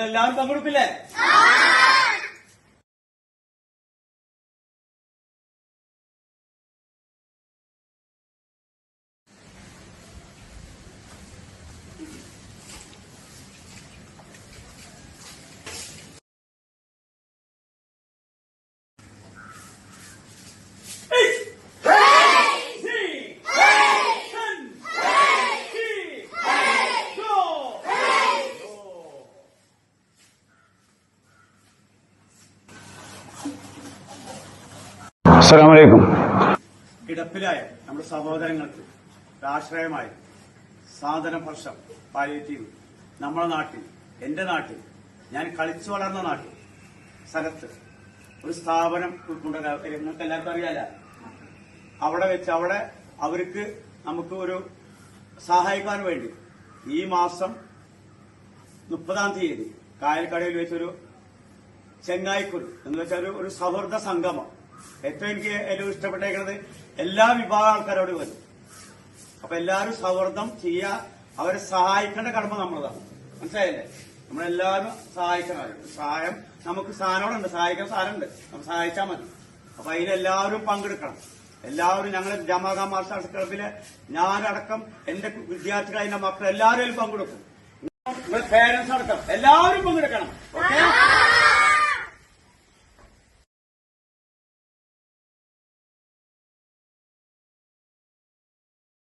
എല്ലാവരും പങ്കെടുക്കില്ലേ അസ്സലാമലൈക്കും. കിടപ്പിലായ നമ്മുടെ സഹോദരങ്ങൾക്ക് ആശ്രയമായി സാധന വർഷം പാലിയേറ്റീവ് നമ്മുടെ നാട്ടിൽ എന്റെ നാട്ടിൽ ഞാൻ കളിച്ചു വളർന്ന നാട്ടിൽ സ്ഥലത്ത് ഒരു സ്ഥാപനം ഉണ്ട് നിങ്ങൾക്ക് എല്ലാവർക്കും അറിയാല? അവിടെ വെച്ച് അവിടെ അവർക്ക് നമുക്ക് ഒരു സഹായിക്കാൻ വേണ്ടി ഈ മാസം മുപ്പതാം തീയതി കായൽക്കടയിൽ വെച്ചൊരു ചെങ്ങായിക്കുരു എന്ന് വെച്ചാൽ ഒരു സൗഹൃദ സംഗമം. ഏറ്റവും എനിക്ക് ഏറ്റവും ഇഷ്ടപ്പെട്ടേക്കുന്നത് എല്ലാ വിഭാഗം ആൾക്കാരോട് വരും. അപ്പൊ എല്ലാവരും സൗഹൃദം ചെയ്യാ അവരെ സഹായിക്കേണ്ട കടമ നമ്മളതാണ്. മനസ്സിലായില്ലേ? നമ്മളെല്ലാവരും സഹായിക്കണമായിരുന്നു സഹായം നമുക്ക് സാധനങ്ങളുണ്ട്. സഹായിക്കാൻ സാധനമുണ്ട്. നമുക്ക് സഹായിച്ചാൽ മതി. അപ്പൊ അതിലെല്ലാവരും പങ്കെടുക്കണം. എല്ലാവരും ഞങ്ങൾ ജമാഗ മാർഷൽ ആർട്സ് ക്ലബിലെ ഞാനടക്കം എന്റെ വിദ്യാർത്ഥികൾ അതിന്റെ മക്കൾ എല്ലാവരും പങ്കെടുക്കും. പേരൻസ് അടക്കം എല്ലാവരും പങ്കെടുക്കണം.